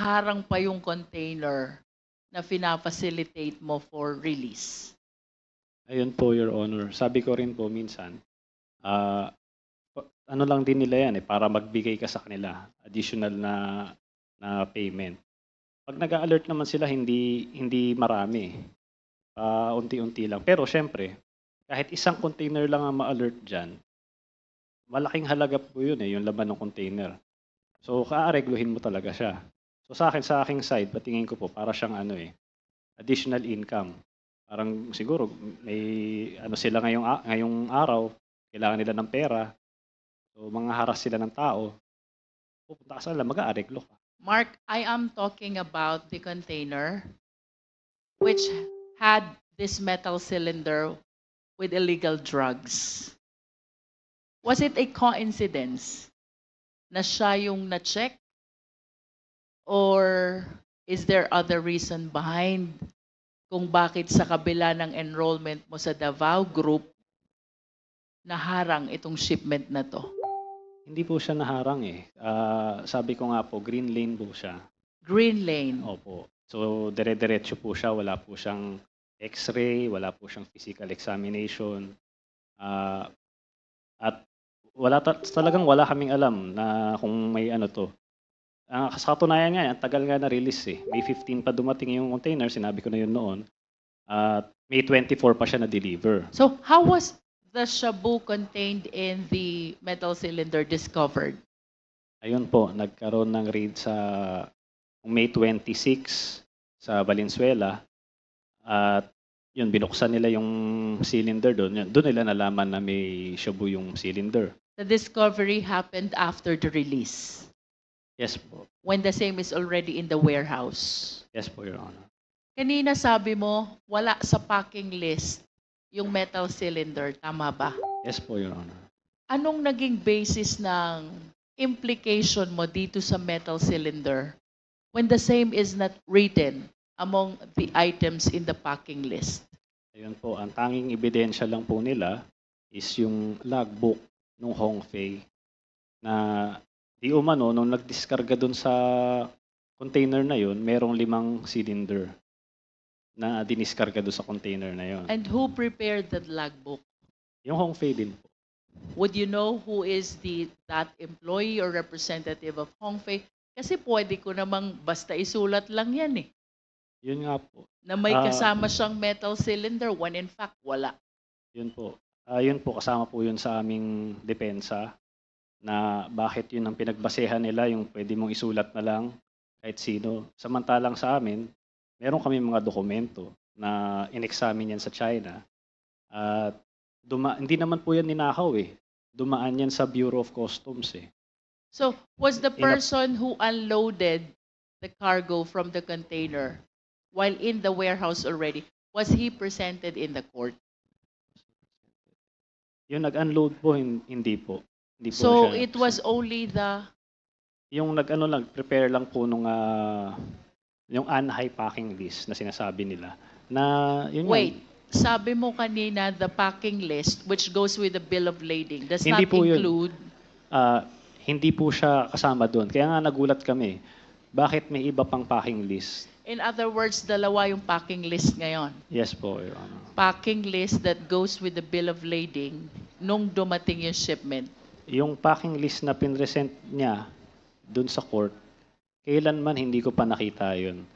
harang pa yung container na fina-facilitate mo for release. Ayun po, Your Honor. Sabi ko rin po minsan, ah, ano lang din nila yan eh, para magbigay ka sa kanila, additional na na payment. Pag nag-alert naman sila, hindi hindi marami. Ah, unti-unti lang. Pero syempre, kahit isang container lang ang ma-alert dyan, malaking halaga po yun eh, yung laman ng container. So, kaaregluhin mo talaga siya. So, sa akin, sa aking side, patingin ko po, para siyang ano eh, additional income. Parang siguro may ano sila ngayong ngayong araw, kailangan nila ng pera. So mga haras sila ng tao. Pupunta ka sa kanila, mag-aareglo ka. Mark, I am talking about the container which had this metal cylinder with illegal drugs. Was it a coincidence na siya yung na-check? Or is there other reason behind kung bakit sa kabila ng enrollment mo sa Davao Group, naharang itong shipment na to? Hindi po siya naharang eh. Ah, sabi ko nga po, green lane po siya. Green Lane. Opo. So dire-diretso po siya, wala po siyang x-ray, wala po siyang physical examination. Ah, at wala ta- talagang wala kaming alam na kung may ano to. Ang sa katunayan nga, ang tagal nga na-release eh. May 15 pa dumating yung container, sinabi ko na yun noon. At May 24 pa siya na-deliver. So how was the shabu contained in the metal cylinder discovered? Ayun po, nagkaroon ng raid sa May 26 sa Valenzuela. At yun, binuksan nila yung cylinder doon. Doon nila nalaman na may shabu yung cylinder. The discovery happened after the release, Yes po. when the same is already in the warehouse. Yes po, Your Honor. Kanina sabi mo, wala sa packing list yung metal cylinder. Tama ba? Yes po, Your Honor. Anong naging basis ng implication mo dito sa metal cylinder when the same is not written among the items in the packing list? Ayun po, ang tanging ebidensya lang po nila is yung logbook nung Hongfei na di umano, nung nagdiskarga dun sa container na yun, merong limang cylinder na diniskarga doon sa container na yun. And who prepared that logbook? Yung Hongfei din po. Would you know who is the that employee or representative of Hongfei? Kasi pwede ko namang basta isulat lang yan eh. Yun nga po. Na may Ah. kasama siyang metal cylinder when in fact wala. Yun po. Ah, yun po, kasama po yun sa aming depensa na bakit yun ang pinagbasehan nila, yung pwede mong isulat na lang kahit sino. Samantalang sa amin, meron kami mga dokumento na in-examine yan sa China. At duma- hindi naman po yan ninakaw eh. Dumaan yan sa Bureau of Customs eh. So was the person who unloaded the cargo from the container while in the warehouse already, was he presented in the court? Yung nag-unload po, hin- hindi po. Hindi po So siya- it was only the Yung nag-ano lang, prepare lang po nung ah, yung unhigh packing list na sinasabi nila. Na yun nga, Wait, sabi mo kanina the packing list which goes with the bill of lading does Hindi not po yun. include ah, hindi po siya kasama doon. Kaya nga nagulat kami. Bakit may iba pang packing list? In other words, dalawa yung packing list ngayon. Yes po, Your Honor. Packing list that goes with the bill of lading nung dumating yung shipment. Yung packing list na pinresent niya doon sa court, kailanman hindi ko pa nakita yun.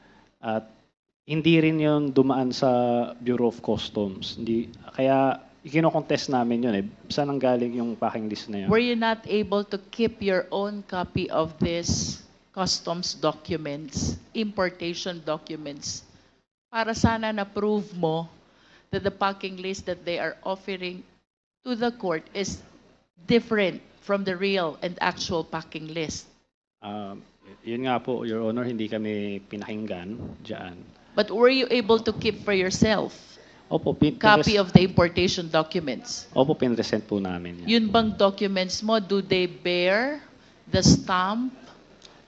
At hindi rin yun dumaan sa Bureau of Customs. Hindi, kaya ikinokontest namin yun eh. Saan ang galing yung packing list na yun? Were you not able to keep your own copy of this customs documents, importation documents, para sana na-prove mo that the packing list that they are offering to the court is different from the real and actual packing list? Um, yun nga po, Your Honor, hindi kami pinakinggan dyan. But were you able to keep for yourself Opo, pin- copy of the importation documents? Opo, pinresent po namin yan. Yun bang documents mo, do they bear the stamp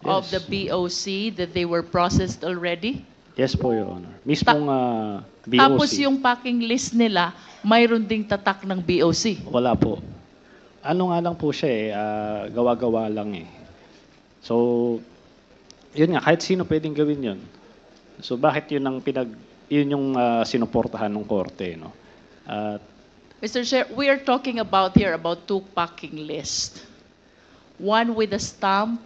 of Yes. the BOC that they were processed already? Yes po, Your Honor. Mismong ah, BOC. Tapos yung packing list nila, mayroon ding tatak ng BOC. Wala po. Ano nga lang po siya eh, ah, gawa-gawa lang eh. So, yun nga, kahit sino pwedeng gawin yun. So bakit yun ang pinag, yun yung ah, sinuportahan ng korte, no? At Mr. Chair, we are talking about here about two packing lists. One with a stamp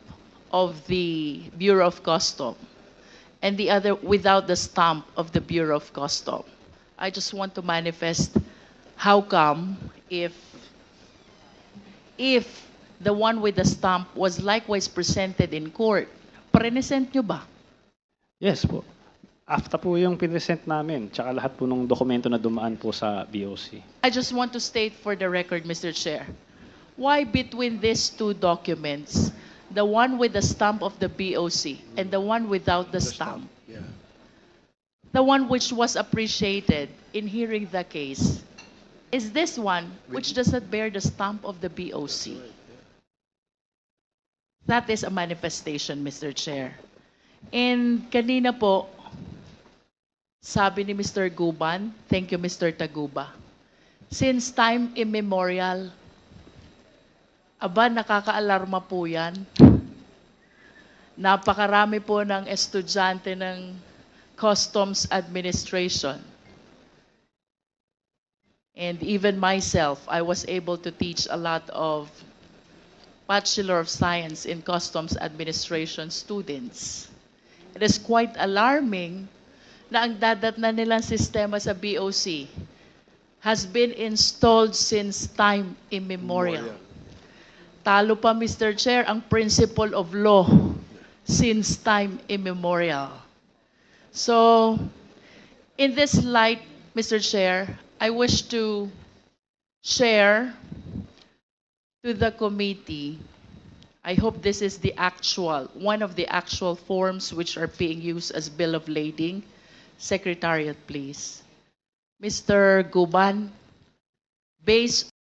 of the Bureau of Custom and the other without the stamp of the Bureau of Custom. I just want to manifest how come if if the one with the stamp was likewise presented in court, present nyo ba? yes po, after po yung pinresent namin, tsaka lahat po ng dokumento na dumaan po sa BOC. I just want to state for the record, Mr. Chair, why between these two documents, the one with the stamp of the BOC and the one without the stamp, Yeah. the one which was appreciated in hearing the case, is this one which does not bear the stamp of the BOC? That is a manifestation, Mr. Chair. And kanina po, sabi ni Mr. Guban, thank you Mr. Taguba, since time immemorial, aba nakakaalarma po yan. Napakarami po ng estudyante ng Customs Administration. And even myself, I was able to teach a lot of Bachelor of Science in Customs Administration students. It is quite alarming na ang dadat na nilang sistema sa BOC has been installed since time immemorial. Talo pa, Mr. Chair, ang principle of law since time immemorial. So, in this light, Mr. Chair, I wish to share to the committee, I hope this is the actual, one of the actual forms which are being used as bill of lading. Secretariat, please. Mr. Guban, based